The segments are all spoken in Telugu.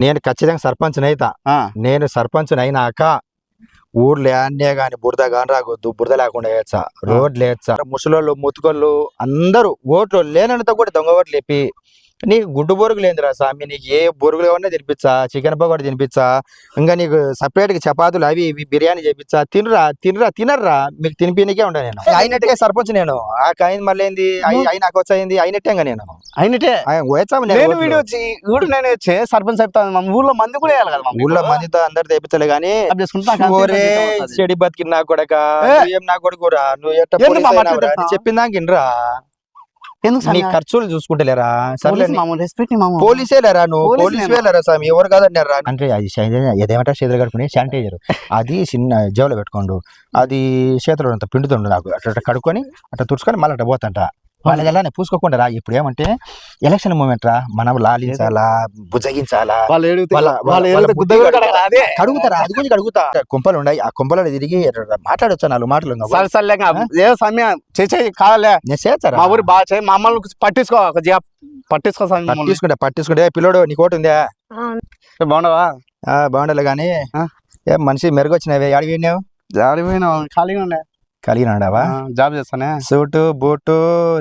నేను ఖచ్చితంగా సర్పంచ్ అయితా. నేను సర్పంచ్ అయినాక ఊర్లో అన్నే గాని బురద గాని రాకొద్దు బురద లేకుండా వేయచ్చా రోడ్లు వేయచ్చా ముసలోళ్ళు ముతుకోళ్ళు అందరూ ఓట్లు లేనంత కూడా దొంగ ఓట్లు లేపి నీకు గుడ్డు బొరుగులు లేదురా స్వామి. నీకు ఏ బొరుగులు ఏమన్నా తినిపించా చికెన్ పకోడీ తినిపించా ఇంకా నీకు separate గా చపాతీలు అవి ఇవి బిర్యానీ చేపించా తినరా తినరా తినర్రా. మీకు తినిపినికే ఉండ నేను. అయినట్టుగా సర్పంచ్ నేను. ఆ కాయింది మళ్ళీ ఏంది? అయి- నాకు వచ్చాయింది అయినట్టేగా నేను. అయినట్టే? నేను. వీడియో వచ్చి నేను వచ్చి సర్పంచ్ చెప్తాను మా ఊర్లో మంది కూడా వేయాలి కదా ఊళ్ళో మందితో అందరు తెప్పించలే వస్తది. చెడి బతికి నా కొడక ఏ. నా కొడుకురా? నువ్వు ఎట్ట ఎందుకు నీ ఖర్చులు చూసుకుంటలేరా పోలీస్ లేరా నువ్వు? పోలీస్? వేలేరా స్వామి? ఎవరు కాదన్నారా అంటే అది ఏదేమంటారు? చేతులు కడుకుని శానిటైజర్. అది చిన్న జేబులో పెట్టుకోండు. అది చేతిలో అంత పిండుతుండు నాకు. అట్లా అట్లా కడుక్కొని అట్లా తుడుచుకొని మళ్ళీ అట్లా పోతంట. వాళ్ళది ఎలా పూసుకోకుండా రా. ఇప్పుడు ఏమంటే ఎలక్షన్ మూమెంట్ రా. మనం లాలించాలా కూడా కడగరా? అదే. గురించి కడుగుతా. కుంపలు ఉన్నాయి. ఆ కుంపలో తిరిగి మాట్లాడొచ్చా నాలుగు మాటలు? ఏ సమయం? చేయి కావాలే. నేను చేస్తారా? మా ఊరి బాగా చేయి మమ్మల్ని పట్టించుకో. పట్టించుకో. పట్టించుకుంటే పట్టించుకుంటే. పిల్లోడు నీకు ఒకటి ఉందా? ఆ, బాగుండలే కానీ మనిషి మెరుగొచ్చినవే. అడిగి విన్నావు జాడిపోయినా ఖాళీగా ఉండే ఆ, జాబ్ చేస్తానే. సూటు బూటు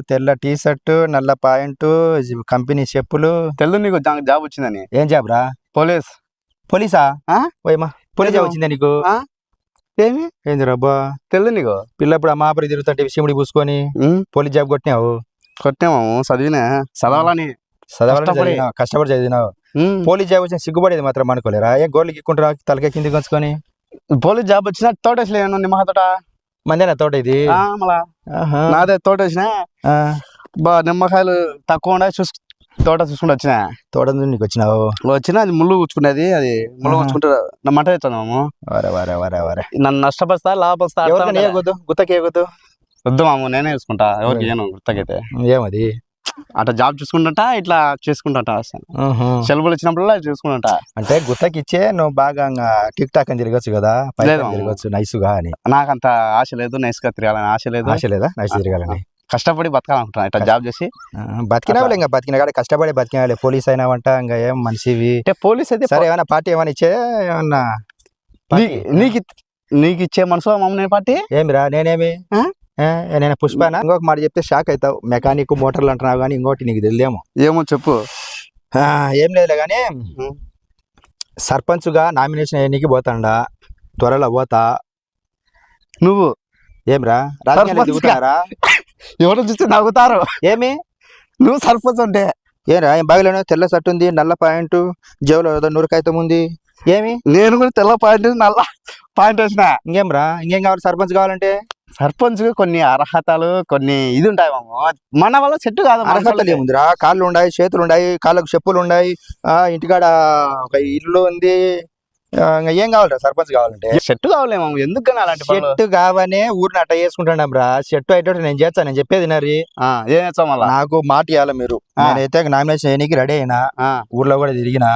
తెల్ల టీ షర్ట్ నల్ల పాయింట్ కంపెనీ చెప్పులు. తెలుసు నీకు జాబ్ వచ్చిందని. ఏం జాబ్ రా? పోలీస్. పోలీసా? ఓయమ్మా పోలీస్ జాబ్. వచ్చిందా నీకు? ఏమి? ఏంది రబ్బా తెలుసు నీకు? పిల్లప్పుడు అమ్మాపురి తిరుగుతుంటే సిముడి పూసుకొని పోలీస్ జాబ్ కొట్టినావు? కొట్టాము చదివినా. చదవాలని చదవాలి కష్టపడి. చదివినావు పోలీస్ జాబ్ వచ్చిన సిగ్గుపడేది మాత్రం అనుకోలేరా? ఏ గోర్లు గిక్కుంటారా తలకే కింది కొంచుకొని పోలీస్ జాబ్ వచ్చిన తోటేసలేను నిమ్మ తోట? మందేనా తోట ఇది. నాదే తోటేసిన ఆ, బా నిమ్మకాయలు తక్కువ ఉండే చూసు తోట చూసుకుంటూ వచ్చిన తోట నీకు వచ్చినావు వచ్చిన అది ముళ్ళు కూర్చుకునేది అది ముళ్ళు. కూర్చుకుంటే నా మంట మాము వరే వరే వరే వరే నన్ను నష్టపరుస్తా లాభపరుస్తా అర్థం ఎవరికైనా కదా. ఏగొద్దు గుత్తకి ఏగొద్దు వద్దు మాము నేనే చూసుకుంటా ఎవరికి ఏను గుర్తకైతే ఏమది అట్లా జాబ్ చూసుకుంటా ఇట్లా చేసుకుంటా సెలవులు వచ్చినప్పుడు చూసుకుంటా. అంటే గుత్తకి ఇచ్చే నువ్వు బాగా టిక్ టాక్ అని తిరగచ్చు కదా. తిరగచ్చు నైస్గా అని. నాకంత ఆశ లేదు నైస్గా తిరగాలని ఆశ లేదు. ఆశ లేదా? నైస్ తిరగాలని. కష్టపడి బతకాలనుకుంటున్నా ఇట్లా జాబ్ చేసి. బతికినావులే ఇంకా బతికిన కాడ కష్టపడి బతికినావులే పోలీస్ అయినావంట ఇంకా ఏం మనిషివి. అంటే పోలీస్ అయితే సరే ఏమైనా పార్టీ ఏమైనా ఇచ్చే ఏమన్నా నీకు నీకు ఇచ్చే మనసు మమ్మల్ని పార్టీ? ఏమిరా నేనేమి? నేను పుష్పానా? ఇంకొక మాట చెప్తే షాక్ అవుతావు మెకానిక్ మోటార్లు అంటున్నావు కానీ ఇంకోటి నీకు తెలియదేమో. ఏమో చెప్పు. ఏం లేదులే కానీ సర్పంచ్గా నామినేషన్ అయ్యనికి పోతాండా. త్వరలో పోతా. నువ్వు? ఏమిరా? రాజకీయాలు? దిగుతారా ఎవరు చూస్తే నవ్వుతారు? ఏమి? నువ్వు సర్పంచ్ అంటే ఏరా ఏం బాగలేను తెల్ల షర్ట్ ఉంది నల్ల పాయింట్ జేబులో ఏదో నూరు కాగితం ఉంది. ఏమి? నేను కూడా తెల్ల పాయింట్ నల్ల పాయింట్ వేసిన. ఇంకేం రా? ఇంకేం కావాలి? సర్పంచ్ కావాలంటే? సర్పంచ్ కొన్ని అర్హతలు కొన్ని ఇది ఉంటాయి మన వల్ల సెట్ కాదు అర్హతలు. ఏముందిరా? కాళ్ళు ఉన్నాయి చేతులు ఉన్నాయి కాళ్ళకు చెప్పులు ఉన్నాయి ఆ ఇంటికాడ ఒక ఇల్లు ఉంది. ఏం కావాలరా? సర్పంచ్ కావాలంటే? సెట్ కావాలి మామ ఎందుకు అలాంటి చెట్టు కావనే ఊరిని అట్ట చేసుకుంటాం రా. చెట్టు అయ్యేటట్టు నేను చేస్తాను నేను చెప్పేది నరి ఆ, ఏం చేస్తాం నాకు మాట ఇవ్వాలి మీరు. నేనైతే నామినేషన్ చేయడానికి రెడీ అయినా ఊర్లో కూడా తిరిగినా.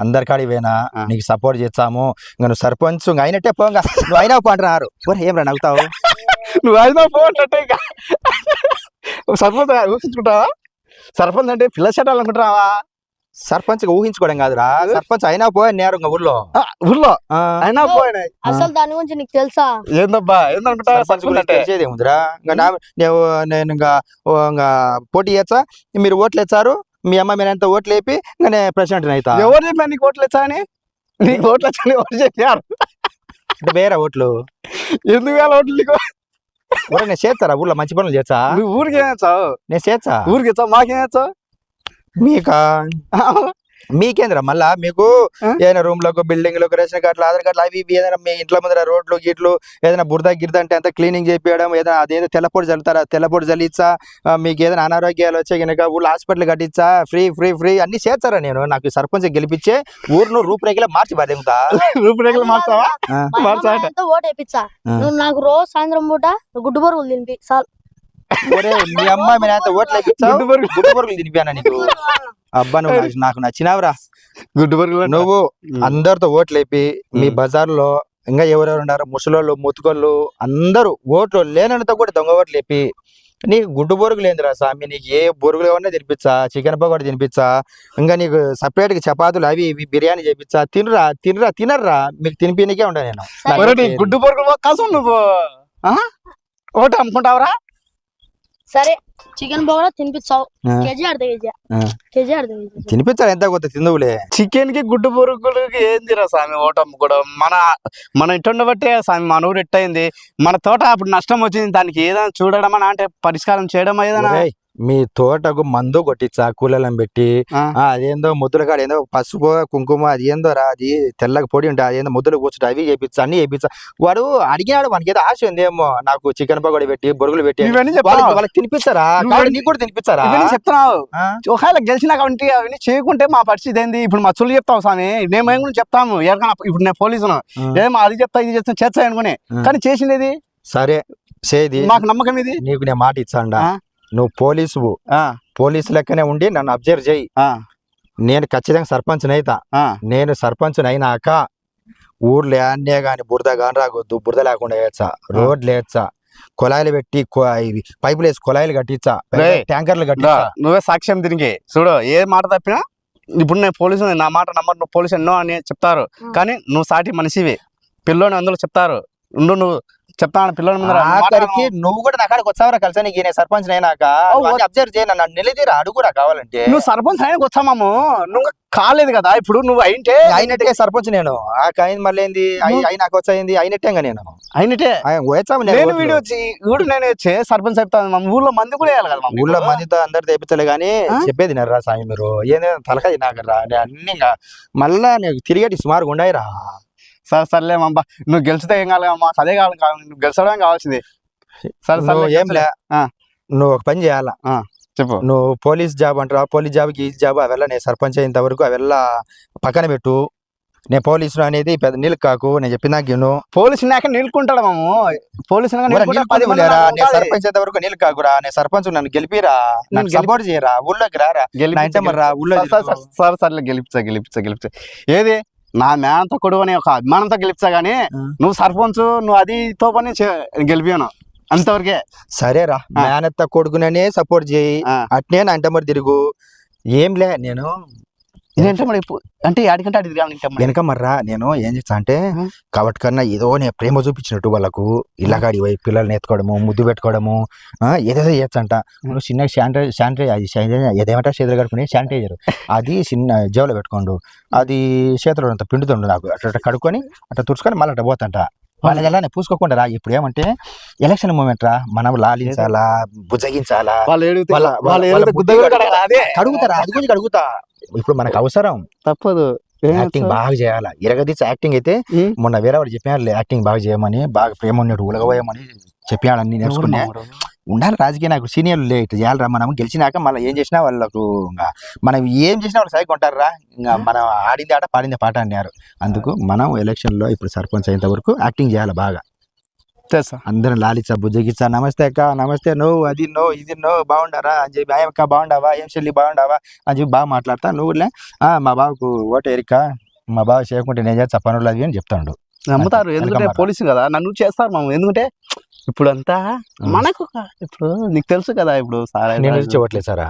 అందరి కాడికి పోయినా. నీకు సపోర్ట్ చేస్తాము. ఇంకా నువ్వు సర్పంచ్ ఇంకా అయినట్టే పోగా. నువ్వు అయినా అంటున్నారు. ఒరే ఏం రా నవ్వుతావు? నువ్వు అయినా పోనట్టే ఇక సర్పంచ్ ఊహించుకుంటావా? సర్పంచ్ అంటే పిల్ల చెట్టాలు అనుకుంటున్నావా? సర్పంచ్గా ఊహించుకోవడం కాదురా. సర్పంచ్ అయినా పోయి నేరు ఇంకా ఊర్లో. ఊర్లో. అయినా పోయినాయి అసలు దాని గురించి నీకు తెలుసా? ఏందబ్బా? ఏందనుకుంటా సర్పంచ్ గురించి తెలిసేది ఏముందిరా? ఇంకా నా- నేను నేను ఇంకా ఇంకా పోటీ చేస్తా. మీరు ఓట్లు ఇచ్చారు మీ అమ్మ మీరు ఎంత ఓట్లు వేపి ఇంకా నేను ప్రెసిడెంట్ అవుతా ఎవరు చెప్పారు నీకు ఓట్లు వచ్చా అని? నీకు ఓట్లు వచ్చా ఎవరు చెప్పారు అంటే వేరే ఓట్లు. ఎందుకు వేల ఓట్లు నీకు? ఒరే నేను చేస్తారా? ఊర్లో మంచి పనులు చేస్తా? ఊరికి నేను చేస్తా. ఊరికి ఇచ్చావు మాకేం చేస్తావు? మీకా? మీకేంద్రా? మళ్ళా మీకు? ఏదైనా రూమ్లకు బిల్డింగ్లకు రేషన్ కార్డులు ఆధార్ కార్డులు అవి ఇవి ఏదైనా మీ ఇంట్లో ముందర రోడ్లు గిట్లు ఏదైనా బురద గిరద అంటే అంత క్లీనింగ్ చేపియడం ఏదైనా అదేదో తెల్లపొడి చల్లుతారా తెల్లపొడి చల్లిచ్చా మీకు ఏదైనా అనారోగ్యాలు వచ్చే కనుక ఊళ్ళో హాస్పిటల్ కట్టించా ఫ్రీ ఫ్రీ ఫ్రీ అన్ని చేస్తారా నేను? నాకు సర్పంచ్ గెలిపించే ఊరును రూపురేఖలా మార్చి బాధేముతా రూపురేఖలు మార్చావా? మార్చా అమ్మ నాన్నతో ఓటు వేపించా ఆ. నువ్వు నాకు రోజు సాయంత్రం పూట గుడ్డు బొరుగులు తినిపి చాలు. ఒరే మీ అమ్మ మీ ఓట్లు గుడ్డు బొరుగులు. గుడ్డు బొరుగులు తినిపానా నీకు అబ్బా నువ్వు నాకు- నాకు నచ్చినావురా గుడ్డు బరుగులు. నువ్వు. అందరితో ఓట్లు వేపి మీ. బజార్లో ఇంకా ఎవరెవరు ఉన్నారు ముసలోళ్ళు ముతుకోళ్ళు అందరూ ఓట్లు లేనంత కూడా దొంగ ఓట్లు వేపి నీకు గుడ్డు బొరుగులు ఏందిరా స్వామి నీకు ఏ బొరుగులు ఏమన్నా తినిపించా చికెన్ పకోడీ తినిపించా ఇంకా నీకు separate గా చపాతీలు అవి ఇవి బిర్యానీ చేపించా తినరా తినరా తినర్రా మీకు తినిపినికే ఉండ నేను నీ గుడ్డు పొరుగులు కాసం నువ్వు ఆ? ఒకటి అమ్ముకుంటావరా సరే చికెన్ పకోడా తినిపించావు. కేజీ అర్ధ కేజీ. కేజీ అర్ధ కేజీ. తినిపించాలి ఎంత కొత్త తిందువులే. చికెన్కి గుడ్డు పొరుగులకి ఏందిరా స్వామి ఒకటి అమ్ముకోవడం మన మన ఇట్టుండ బట్టే స్వామి మన ఊరు ఎట్టయింది? మన తోట అప్పుడు నష్టం వచ్చింది. దానికి ఏదైనా చూడడం అని అంటే పరిష్కారం చేయడం ఏదైనా? మీ తోటకు మందు కొట్టించా కూలలను పెట్టి అదేందో ముద్దుల కాడ ఏందో పసుపు కుంకుమ అది ఏందో రా అది తెల్లగా పొడి ఉంటుంది అదేందో ముద్దులు కూర్చుంటే అవి చేపించా అన్ని చేపించా వాడు అడిగినాడు మనకి ఏదో ఆశ ఉందేమో నాకు చికెన్ పకోడీ పెట్టి బొరుగులు పెట్టి వాళ్ళకి ఇవన్నీ- నీకు కూడా ఇవన్నీ చెప్తున్నావు? ఒకవేళ గెలిచినా కాబట్టి అవన్నీ చేయకుంటే మా పరిస్థితి ఏంది? ఇప్పుడు మా చుల్లు చెప్తాం స్వామి నేను ఏం కూడా చెప్తాము? ఎవరికైనా ఇప్పుడు నేను పోలీసును. ఏమో అది చెప్తా ఇది చెప్తా చేస్తా అనుకుని. కానీ చేసింది సరే సేది మాకు నమ్మకం ఇది నీకు నేను మాట ఇచ్చాండా? నువ్వు పోలీసు ఆ, పోలీసు లెక్కనే ఉండి నన్ను అబ్జర్వ్ చేయి. ఆ, నేను ఖచ్చితంగా సర్పంచ్ అయితా. ఆ. నేను సర్పంచ్ అయినాక ఊర్లో అన్నే గాని బురద గాని రాకొద్దు బురద లేకుండా వేయచ్చా రోడ్లు వేయచ్చా కొలాయిలు పెట్టి పైపులు వేసి కొలాయిలు కట్టించా ట్యాంకర్లు కట్టించా. నువ్వే సాక్ష్యం తిరిగి. చూడు ఏ మాట తప్పినా ఇప్పుడు నేను పోలీసు నా మాట నమ్మరు నువ్వు పోలీసు ఎన్నో అని చెప్తారు. కానీ నువ్వు సాటి మనిషివి. పిల్లోని అందులో చెప్తారు. ఉండు నువ్వు చెప్తాను పిల్లోని ముందర. నువ్వు ఆఖరికి. నువ్వు కూడా నా కాడికి వచ్చావరా కలిసి. నీకు నేను సర్పంచ్ అయినాక. అబ్జర్వ్ చేయి నన్ను. నిలదీరా. అడుగురా కావాలంటే. నువ్వు సర్పంచ్ ఆయనకు వచ్చామాము నువ్వు కాలేదు కదా. ఇప్పుడు నువ్వు అయింటే అయినట్టే సర్పంచ్ నేను. ఆ కాయింది మళ్ళీ ఏంది? అయి- అయినాక వచ్చాయింది అయినట్టేగా నేను. అయినట్టే. వచ్చాము నేను. వీడియో వచ్చి ఊరు నేను వచ్చి సర్పంచ్ చెప్తాను మా ఊర్లో మంది కూడా వేయాలి కదా ఊళ్ళో ఊర్లో. మందితో అందరు తెప్పించలే కానీ? చెప్పేది నర్రా సాయి మీరు. ఏందో? తలకాయ నాకర్రా నేను అన్ని మళ్ళా నీకు తిరిగేటి సుమారుగా ఉండయిరా. సార్ సర్లే మా నువ్వు గెలిచితే ఏం కాలేమ్మా అదే కావాలి నువ్వు గెలిచడమే కావాల్సింది సరే సర్లే ఏం లే నువ్వు ఒక పని చేయాలా చెప్పు నువ్వు పోలీస్ జాబ్ అంటారా పోలీస్ జాబ్కి ఈ జాబ్ అవెల్లా నేను సర్పంచ్ అయినంత వరకు అవెల్లా పక్కన పెట్టు నేను పోలీసులు అనేది పెద్ద నీళ్ళు కాకు నేను చెప్పినా గిను పోలీసు నాక నిలుకుంటాడు మాము పోలీసు నేను సర్పంచ్ అయితే వరకు నీళ్ళు కాకురా నేను సర్పంచ్ నన్ను గెలిపిరా నన్ను సపోర్ట్ చేయరా ఊళ్ళోకి రారా గెలిపించమరా ఊళ్ళో సార్ సార్ గెలిపించా గెలిపించా గెలిపించా ఏది నా మేనంత కొడుకు అనే ఒక అభిమానంతో గెలిపించా గానీ. నువ్వు సర్పంచ్ నువ్వు అది తో పని గెలిపాను అంతవరకే సరేరా. మేనత్త కొడుకుననే సపోర్ట్ చేయి. అట్నే నా ఇంట మరి తిరుగు ఏం లే నేను ఇదేంటే మరి ఇప్పుడు- అంటే ఆడికంటే ఆడి. వెనక మర్రా నేను ఏం చేస్తా అంటే. కాబట్టి కన్నా ఏదో నేను ప్రేమ చూపించినట్టు వాళ్ళకు ఇళ్ళకాడి పోయి పిల్లల్ని ఎత్తుకోవడము ముద్దు పెట్టుకోవడము ఏదేదో చేస్తంట నువ్వు చిన్న శానిటైజర్ శానిటైజర్ ఏదేమంటా చేతులు కడుకుని శానిటైజర్. అది చిన్న జేబులో పెట్టుకోండు. అది చేతిలో అంత పిండుతుండు నాకు. అట్లా అట్లా కడుక్కొని అట్లా తుడుచుకొని మళ్ళీ అట్లా పోతంట వాళ్ళది ఎలా పూసుకోకుండా రా. ఇప్పుడు ఏమంటే ఎలక్షన్ మూమెంట్ రా. మనం లాలించాలా వాళ్ళు వాళ్ళ- వాళ్ళు వాళ్ళ- వాళ్ళ కూడా కడగరా? అదే. గురించి కడుగుతా. ఇప్పుడు మనకు అవసరం. తప్పదు. యాక్టింగ్? బాగా చేయాలా? ఇరగదీసి యాక్టింగ్ అయితే? మొన్న వేరే వాడు చెప్పాడు యాక్టింగ్ బాగా చేయమని బాగా ప్రేమ ఉన్నాడు ఉలగబోయమని చెప్పాడు అన్ని నేర్చుకున్నా? ఉండాలి రాజకీయ నాకు సీనియర్ లే ఇట్లా చేయాలరా మనం. గెలిచినాక మళ్ళీ ఏం చేసినా వాళ్ళకు ఇంకా మనం ఏం చేసినా వాళ్ళు సైకి ఉంటారా ఇంకా మనం ఆడింది ఆట పాడింది పాట అన్నారు. అందుకు మనం ఎలక్షన్లో ఇప్పుడు సర్పంచ్ అయ్యేంత వరకు యాక్టింగ్ చేయాలి బాగా. అందరం లాలిచ్చా బుజ్జగిచ్చా నమస్తే అక్క నమస్తే నో అది నో ఇది నో బాగుండారా? అని చెప్పి "ఆ, అక్క బాగుండావా? ఏం చెల్లి బాగుండావా? అని చెప్పి బాగా మాట్లాడతా. నువ్వులే "ఆ, మా బావకు ఓటు ఎరిక మా బావ చేయకుంటే నేను చేస్తా పనులు అది అని చెప్తాడు. నమ్ముతారు. ఎందుకంటే. పోలీసు కదా. నన్ను చేస్తారు మాము. ఎందుకంటే ఇప్పుడు అంతా మనకు ఇప్పుడు నీకు తెలుసు కదా ఇప్పుడు సారా నేను ఇచ్చేవట్లేదు సారా?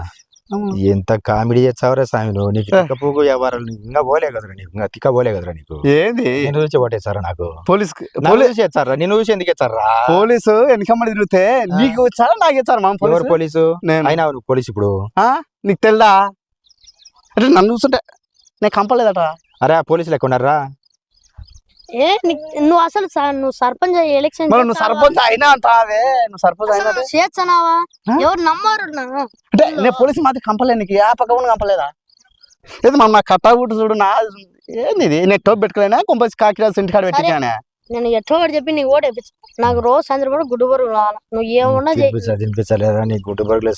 ఎంత కామెడీ చేస్తావరా స్వామి నువ్వు నీకు తిక్కపోకు వ్యవహారాలు ఇంకా పోలే కదరా నీకు ఇంకా తిక్క పోలే కదరా నీకు. ఏంది? నేను చూసి పట్టేస్తారా నాకు? పోలీస్ పోలీసు చేస్తారా నేను చూసి ఎందుకు ఇచ్చారా పోలీసు వెనకమ్మడి తిరిగితే నీకు వచ్చారా నాకు ఇచ్చారు మా ఎవరు పోలీసు? అయినా పోలీసు ఇప్పుడు? ఆ? నీకు తెల్దా? అంటే నన్ను చూస్తుంటే నేను కంపలేదట. అరే ఆ పోలీసులు ఎక్కడ ఉన్నారా? ఏ నీక్- నువ్వు అసలు నువ్వు సర్పంచ్ ఎలక్షన్ మరి నువ్వు సర్పంచ్ అయినా అంటావే నువ్వు సర్పంచ్ అయినా చేస్తున్నావా ఆ? ఎవరు నమ్మారు నా? అంటే నేను పోలీసు మాత్రం కంపలే నీకు. ఆ పక్క కూడా కంపలేదా? ఏది మన కట్టా కూడా చూడు నా ఏంది నేను టోప్ పెట్టుకోలేనా? కొంపసి కాకిరాజు ఇంటికాడ పెట్టినా నేను ఎట్లా ఒకటి చెప్పి నీకు ఓటు వేయించు నాకు రోజు సాయంత్రం కూడా గుడ్డు బరువు రావాలి. నువ్వు ఏమన్నా చేయి తినిపించా తినిపించలేరా నీ గుడ్డు బరుగులు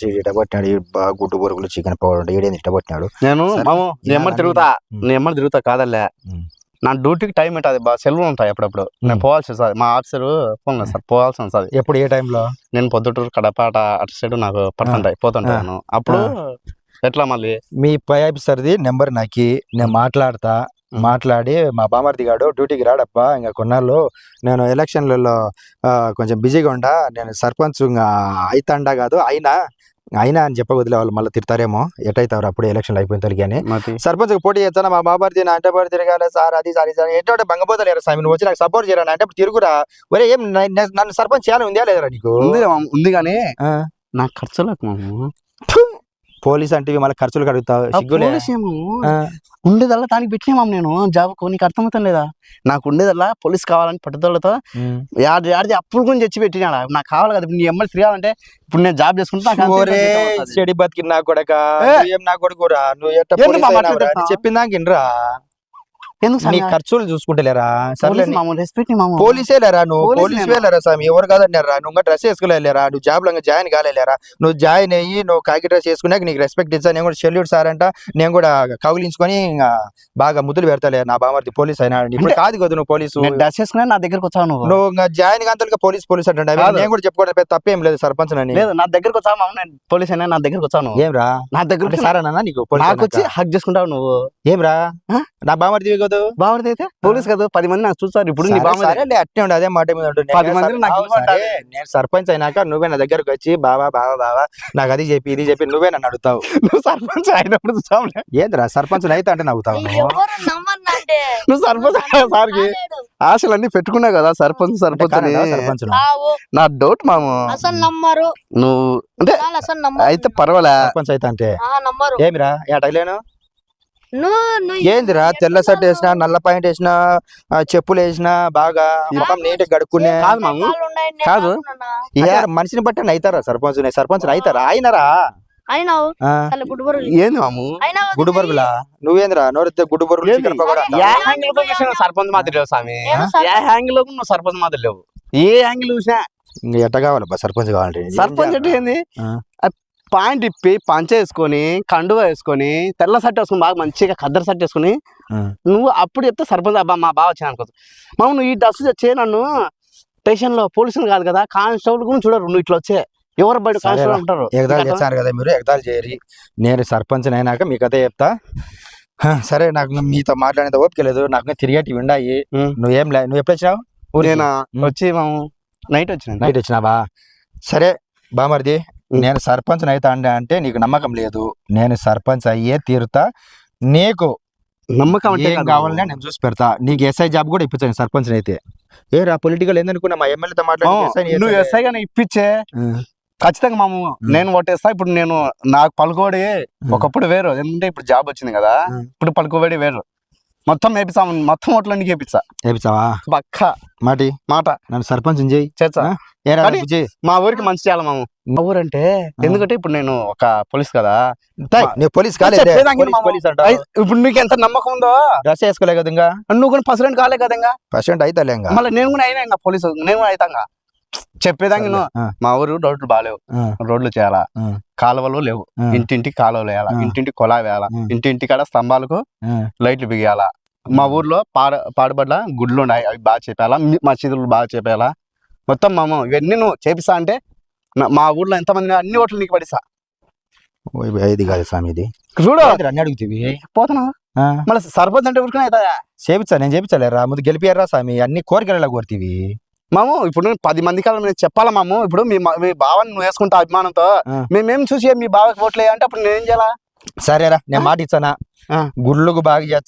బాగా గుడ్డు బరుగులు చికెన్ పౌడర్ ఈడేది ఇట పట్టినాడు నేను. మాము నీ ఎమ్మడి ఇలా తిరుగుతా. ఉమ్. నీ ఎమ్మడి తిరుగుతా కాదల్లే. నా డ్యూటీకి టైం ఉంటుంది బా సెలవులు ఉంటాయి అప్పుడప్పుడు. నేను. పోవాల్సి వస్తుంది. మా ఆఫీసర్ ఫోన్ లేదు సార్ పోవాల్సి వస్తుంది. ఎప్పుడు ఏ టైంలో? నేను పొద్దుటూరు కడప అట సైడ్ నాకు పడుతుంటాయి. పోతుంటాను అప్పుడు ఎట్లా మళ్ళీ? మీ పై ఆఫీసర్ది నెంబర్ నాకి. నేను మాట్లాడతా. మాట్లాడి మా బామర్ది గాడు డ్యూటీకి రాడప్ప. ఇంకా కొన్నాళ్ళు నేను ఎలక్షన్లలో కొంచెం బిజీగా ఉండా. నేను సర్పంచ్ ఇంకా అయితాండా కాదు అయినా అయినా అని చెప్ప వదిలే వాళ్ళు మళ్ళీ తిడతారేమో ఎటైతారు అప్పుడు ఎలక్షన్లు అయిపోయిన తొలిగి అని. సర్పంచ్ పోటీ చేస్తాను? మా బాబార్ది నా అంటే బాబు తిరగాలి సార్ అది సార్ ఇది సార్ ఏంటంటే బంగపోతలేరు నువ్వు వచ్చి నాకు సపోర్ట్ చేయరా? అంటే ఇప్పుడు తిరుగురా. ఒరే ఏం నన్ను సర్పంచ్ చేయాలని ఉందా లేదరా నీకు? ఉంది ఉంది కానీ నా ఖర్చులకు పోలీస్ అంటే మళ్ళీ ఖర్చులు కడుగుతావు ఉండేదల్లా దానికి పెట్టినా మామ నేను. జాబ్ నీకు అర్థమవుతాం లేదా? నాకు ఉండేదల్లా పోలీస్ కావాలని పట్టుదలతో. యాడ్ యాడ్ అప్పుడు గురించి తెచ్చి పెట్టినాడా? నాకు కావాలి కదా. నీ ఎమ్మెల్యే తిరగాలంటే ఇప్పుడు నేను జాబ్ చేసుకుంటా. చెడి బతికి నా కొడక. నా కొడుకురా? నువ్వు ఎట్ట ఎందుకు నీ సామి? ఖర్చులు చూసుకుంటలేరా సర్లే పోలీస్ లేరా నువ్వు? పోలీస్? లేరా స్వామి ఎవరు కాదన్నారా నువ్వు డ్రెస్ వేసుకోలేరా నువ్వు జాబ్లో జాయిన్ కాలేరా నువ్వు జాయిన్ అయ్యి నువ్వు కాకి డ్రెస్ వేసుకున్నాక నీకు రెస్పెక్ట్ ఇచ్చా నేను కూడా సెల్యూట్ సార్ అంట. నేను కూడా కౌగిలించుకొని ఇంకా బాగా ముద్దులు పెడతాలే. నా బామర్ది పోలీస్ అయినా ఇప్పుడు కాదు కదా నువ్వు పోలీసు. డ్రెస్ చేసుకున్నా నా దగ్గరకు వచ్చావు నువ్వు? నువ్వు జాయిన్ కాంతలుగా పోలీస్ పోలీస్ అంటే. నేను కూడా చెప్పుకోవడం తప్పేం లేదు సర్పంచ్ అని లేదు నా దగ్గరకు వచ్చావు పోలీస్ అయినా నా దగ్గరకు వచ్చాను ఏం రా? నా దగ్గరకు అంటే సారా నీకు నాకు వచ్చి? హక్ చేసుకుంటావు నువ్వు? ఏం రా? నా బామర్ది కదా బాగుంది అయితే? పోలీస్ కదా పది మంది నాకు చూస్తారు. ఇప్పుడు నీ సరే, బామ్మ సరేలే, అట్నే ఉండు అదే మాట మీద పది నాకు. సరే, నేను సర్పంచ్ అయినాక నువ్వే నా దగ్గరకు వచ్చి బావా బావా బావా నాకు అది చెప్పి ఇది చెప్పి నువ్వే నన్ను అడుగుతావు. నువ్వు సర్పంచ్ అయినప్పుడు ఏంద్రా సర్పంచ్ అయితే అంటే నవ్వుతావు. నువ్వు? సర్పంచ్ సార్కి ఆశలన్నీ పెట్టుకున్నావు కదా సర్పంచ్ సర్పంచ్ సర్పంచ్ను? డౌట్ మాము. అసలు నమ్మరు. నువ్వు అంటే జనాలు అసలు నమ్మరు. అయితే పర్వాలే. సర్పంచ్ అయితే అంటే? ఆ, నమ్మరు. ఏమిరా ఏటలేను ఏందిరా తెల్ల షర్ట్ వేసినా నల్ల పాయింట్ వేసినా చెప్పులు వేసినా బాగా ముఖం నీట్ గడుక్కునే కాదు మాము. కాదు. మనిషిని బట్టి అవుతారా సర్పంచ్ సర్పంచ్ అయితారా అయినరా ఏంది మాము? గుడ్డు బరుగులా నువ్వేంద్రా? నోడితే గుడ్డు బరుగులు సర్పంచ్ మాదిరి లేవు స్వామి. ఏ యాంగిల్లో నువ్వు సర్పంచ్ మాదిరి లేవు. ఏ యాంగిల్ చూసినా? ఇంకా ఎట్ట కావాలబ్బా సర్పంచ్ కావాలంటే? ఏం సర్పంచ్ అంటే? ఏంది? పాయింట్ ఇప్పి పంచ వేసుకొని కండువా వేసుకొని తెల్ల షర్ట్ వేసుకొని బాగా మంచిగా ఖద్దరు షర్ట్ వేసుకొని. నువ్వు అప్పుడు చెప్తే సర్పంచ్ అబ్బా మా బావ వచ్చాను అనుకోవచ్చు మామ నువ్వు ఈ డ్రెస్ వచ్చే నన్ను. స్టేషన్లో పోలీసులు కాదు కదా కానిస్టేబుల్ కూడా చూడరు నువ్వు ఇట్లా వచ్చే. ఎవరు బయట. కానిస్టేబుల్ ఉంటారు? ఎగతాళి నీకు చేస్తారు కదా మీరు ఎగతాళి చేయరి. నేను సర్పంచ్ అయినాక మీకు అదే చెప్తా. సరే నాకు మీతో మాట్లాడేంత ఓపిక లేదు. నాకు తిరిగేటి ఉండాయి. నువ్వేం లే నువ్వు ఎప్పుడు వచ్చినావు? నేను. వచ్చి మేము నైట్ వచ్చిన నైట్ వచ్చినావా? సరే బామర్ది. నేను సర్పంచ్ అయితే అండే అంటే నీకు నమ్మకం లేదు. నేను సర్పంచ్ అయ్యే తీరుతా. నీకు నమ్మకం అంటే. కావాలన్నా నేను చూసి పెడతా. నీకు ఎస్ఐ జాబ్ కూడా ఇప్పించాను సర్పంచ్ అయితే ఏ రా పొలిటికల్ ఏందనుకున్నా మా ఎమ్మెల్యేతో మామ, మాట్లాడి నువ్వు ఎస్ఐ గానీ ఇప్పించే. ఖచ్చితంగా మాము నేను ఓటేస్తా. ఇప్పుడు నేను నాకు పలుకోబడి ఒకప్పుడు వేరు. ఎందుకంటే ఇప్పుడు జాబ్ వచ్చింది కదా. ఇప్పుడు పలుకోబడి వేరు. మొత్తం వేపిస్తా మొత్తం ఓట్లు నీకు వేపిస్తా. చేపించావా పక్క మాటి? మాట. నన్ను సర్పంచ్ చేయి చేస్తా? మా ఊరికి మంచి చేయాలి మాము. మా ఊరు అంటే ఎందుకంటే ఇప్పుడు నేను ఒక పోలీస్ కదా. నువ్వు పోలీస్ కాలేదే. ఇప్పుడు నీకు ఎంత నమ్మకం ఉందో? డ్రెస్ వేసుకోలే కదా ఇంకా? నువ్వు కూడా పర్సెంట్ కాలే కదా ఇంకా? పర్సెంట్ అయితే మళ్ళీ నేను కూడా అయినా ఇంకా పోలీసు నేను కూడా అవుతాంగా ఆ, మా ఊరు రోడ్లు బాగాలేవు. రోడ్లు చేయాలా. కాలువలు లేవు. ఆ, ఇంటింటికి కాలువలు వేయాలా? ఆ. ఇంటింటికి కొలా వేయాలా. ఇంటింటి కాడ స్తంభాలకు. లైట్లు బిగియాలా? మా ఊర్లో పాడ పాడుబడ్ల గుడ్లు ఉన్నాయి. అవి బాగా చేపేయాలా? మి- మసీదులు బాగా చేపేయాలా? మొత్తం మామ ఇవన్నీ నువ్వు చేపిస్తా అంటే మా ఊర్లో ఎంతమంది అన్ని ఓట్లు నీకు పడిస్తా. ఇది కాదు స్వామి ఇది. చూడు. అన్ని అడుగుతీవి? పోతున్నా మళ్ళీ సర్పంచ్ అంటే ఊరుకునే చేపించా నేను చేపించలేరా ముందు గెలిపియారా స్వామి. అన్ని కోరికలలో కోరుతీవి. మాము ఇప్పుడు పది మంది కాలం నేను చెప్పాలా మాము? ఇప్పుడు మీ మా- బావని నువ్వు వేసుకుంటా అభిమానంతో. మేమేం చూసి మీ బావకి ఓట్లే అంటే అప్పుడు నేనేం చేయాలా? సరేరా నేను మాట ఇచ్చానా. గుళ్ళకు బాగా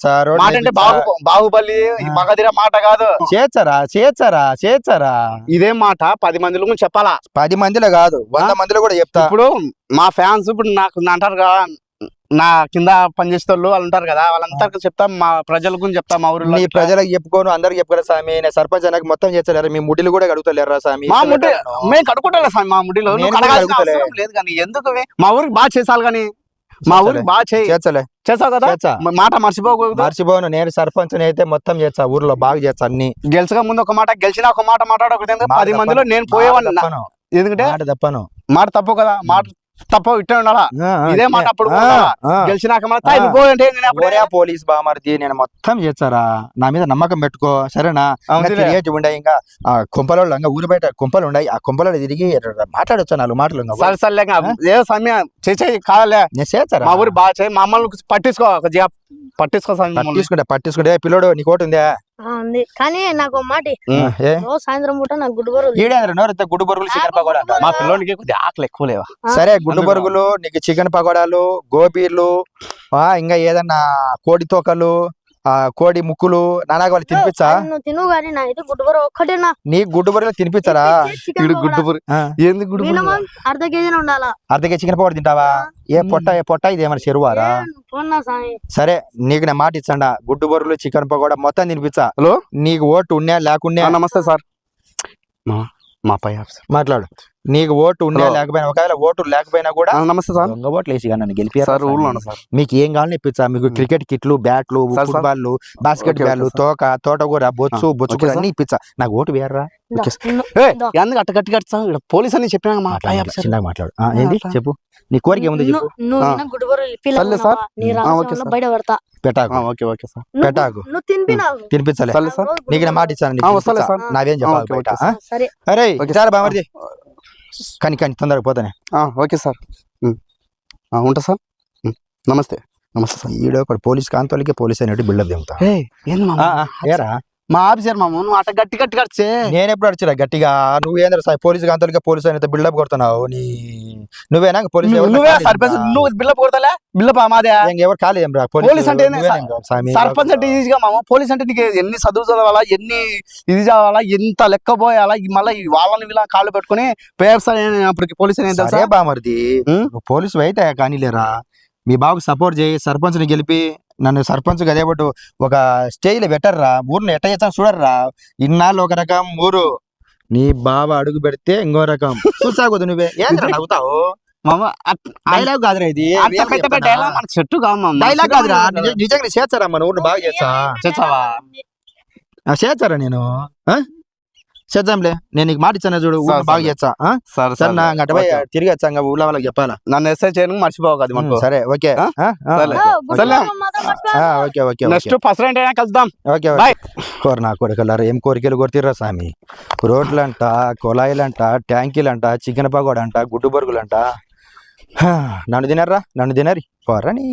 మాట అంటే. బాహు బాహుబలి. మగధిర మాట కాదు. చేచ్చరా చేచ్చరా చేచ్చరా ఇదే మాట పది మందిలో కూడా చెప్పాలా? పది మందిలో కాదు వంద మందిలో కూడా చెప్తా. ఇప్పుడు మా ఫ్యాన్స్ ఇప్పుడు నాకు అంటారు కదా నా కింద పనిచేసే వాళ్ళు వాళ్ళు ఉంటారు కదా వాళ్ళందరికీ చెప్తాం మా ప్రజలకు చెప్తాం మా ఊరిలో మీ ప్రజలకు చెప్పుకోను అందరికి చెప్పుకోరా స్వామి. నేను సర్పంచ్ అయినాక మొత్తం చేస్తలేరు? మీ ముడిలు కూడా అడుగుతలేరా స్వామి? మా ముడి మేము కడుక్కుంటా స్వామి మా ముడిలో లేదు కానీ ఎందుకు? మా ఊరికి బాగా చేసాలి కానీ మా ఊరికి బాగా చేయి. చేచ్చలే చేసావు కదా? మాట మర్చిపోకూడదు. మర్చిపోను. నేను సర్పంచ్ అయితే మొత్తం చేస్తా ఊర్లో బాగా చేస్తా అన్ని. గెలిచక ముందు ఒక మాట గెలిచిన ఒక మాట మాట్లాడకూడదు. ఎందుకంటే మాట పది. మందిలో నేను పోయేవాడిని. ఎందుకంటే మాట తప్పను. మాట తప్పు కదా. మాట తప్ప ఇట్టే ఉండాలా? ఇదే మాట అప్పుడు. గెలిచినాక మన పోలీస్ బామర్ది నేను మొత్తం చేస్తారా? నా మీద నమ్మకం పెట్టుకో సరేనా? ఉండే ఇంకా ఆ కుంపలో ఊరు బయట కుంపలు ఉన్నాయి ఆ కుంపలో తిరిగి మాట్లాడొచ్చా నాలుగు మాటలు. సరే సమయం కాలే నేను చేస్తారా? మా ఊరు బాగా చేయి మమ్మల్ని పట్టించుకో పట్టించుకో. పట్టించుకుంటే పట్టించుకుంటే ఏ పిల్లోడు నీ కోటి ఉందా ఆ, ఉంది కానీ నాకు ఒక మాట ఉమ్. ఏ రోజు సాయంత్రం పూట నాకు గుడ్డు బరువు ఈడేంద్ర నోరు గుడ్డు బరుగులు చికెన్ పకోడా అంట. మా పిల్లోనికి కొద్దిగా ఆకలి ఎక్కువ లేవా సరే గుడ్డు బరుగులు నీకు చికెన్ పకోడాలు గోబీలు ఆ ఇంకా ఏదన్నా కోడి తోకలు ఆ కోడి ముక్కులు నానాగా వాళ్ళు తినిపించా తిను కానీ నా అయితే గుడ్డు బరువు ఒక్కటేనా? నీ గుడ్డు బరుగులు తినిపించరా ఇడు గుడ్డు పకోడా. పురి ఆ, ఏంది గుడ్డు అర్ధ కేజీ ఉండాలా? అర్ధకే చికెన్ పకోడా తింటావా? ఏ పొట్ట ఏ పొట్ట? ఇది ఏమైనా చెరువారా? సరే నీకు నేను మాట ఇచ్చండా. గుడ్డు బొర్రులు చికెన్ పకోడా మొత్తం తినిపించా హలో? నీకు ఓటు ఉన్నా లేకున్నా నమస్తే సార్. మా మా పై ఆఫీసర్. మాట్లాడు. నీకు ఓటు హలో. లేకపోయినా ఒకవేళ ఓటు లేకపోయినా కూడా నమస్తే సార్. దొంగ ఓట్లు వేసి నన్ను గెలిపి సార్ ఊళ్ళో ఉన్నా సార్. మీకు ఏం కావాలని ఇప్పించా మీకు క్రికెట్ కిట్లు బ్యాట్లు సార్, సార్. Football basketball. తోక తోటకూర బొచ్చు బొచ్చు. అన్ని ఇప్పించా నాకు ఓటు వేయరా. ఎందుకు అట్ట సార్ ఇక్కడ పోలీస్ అని చెప్పినా మాట్లాడు, మాట్లాడు. ఏంది. చెప్పు. నీ కోరిక ఏముంది. నీ పెట్టాకు. ఆ, ఓకే ఓకే సార్. నువ్వు- పెట్టాకు. తినిపించలే నీకు నేను మాట ఇచ్చాను. నావేం చెప్పాలి అరే బామర్ది కానీ కానీ తొందరగా పోతానే. Okay sir. ఉంటా సార్. నమస్తే. నమస్తే సార్. ఈడో ఒకడు పోలీస్ కాంతోళ్ళకి పోలీస్ అయినట్టు బిల్డప్ దిగుతా ఏరా? మా ఆఫీసర్ మామ నువ్వు అట్ట గట్టి గట్టి కడిచే నేను ఎప్పుడు అడిచిరా గట్టిగా? నువ్వు ఏంద్ర సాయి పోలీస్ కాంతోళ్ళకి పోలీస్ అయినంత బిల్డప్ కొడుతున్నావు? నీ నువ్వేనా పోలీస్ నువ్వే సర్పంచ్ నువ్వు బిల్లప్ కొడతలే? బిల్లప్ మాదే? ఎవరు కాలేదేం రా? పోలీస్ అంటే ఏంది? సర్పంచ్ అంటే ఈజీగా మామ పోలీస్ అంటే నీకు ఎన్ని చదువు చదవాలా ఎన్ని ఇది చదవాలా ఎంత లెక్క పోయాలా ఈ మళ్ళీ ఈ వాళ్ళని వీళ్ళ కాళ్ళు పెట్టుకుని పేపర్ అప్పటికి పోలీస్ అని తెలుసా? సరే బామర్ది ఉం? నువ్వు పోలీసు అయితే కానీ లేరా మీ బాబుకి సపోర్ట్ చేయి సర్పంచ్ని గెలిపి నన్ను సర్పంచ్ అదే బట్టు ఒక స్టేజ్లో పెట్టర్రా ఊరిని ఎట్ట చేస్తాను చూడర్రా. ఇన్నాళ్ళు ఒక రకం ఊరు. నీ బాబా అడుగు పెడితే ఇంకో రకం. చూసాగుదు నువ్వే? ఏంద్రా నవ్వుతావు? మామ అట్- డైలాగ్ కాదురా ఇది. చెట్టు డైలాగ్ నిజంగా చేస్తారా? మన ఊరిని బాగా చేస్తా. చేస్తావా? ఆ, చేస్తారా నేను? చేద్దాంలే. నేను నీకు మాట ఇచ్చాను చూడు బాగా. చేస్తా? సరే సరే. నా గంట పోయి. తిరిగి వచ్చా ఇంకా ఊళ్ళో వాళ్ళకి చెప్పాలా? నన్ను ఎస్ఐ చేయను మర్చిపోవు అది మనకు సరే okay. Okay okay next first right అయినా కలుద్దాం. Okay bye. కోర నా కొడుకులారా ఏం కోరికలు కొడుతుర్రా స్వామి రోడ్లంట కొలాయిలంట ట్యాంకీలంట చికెన్ పకోడంట గుడ్డు బరుగులంట. హా, నన్ను తినర్రా నన్ను తినరి. పోరా నీ.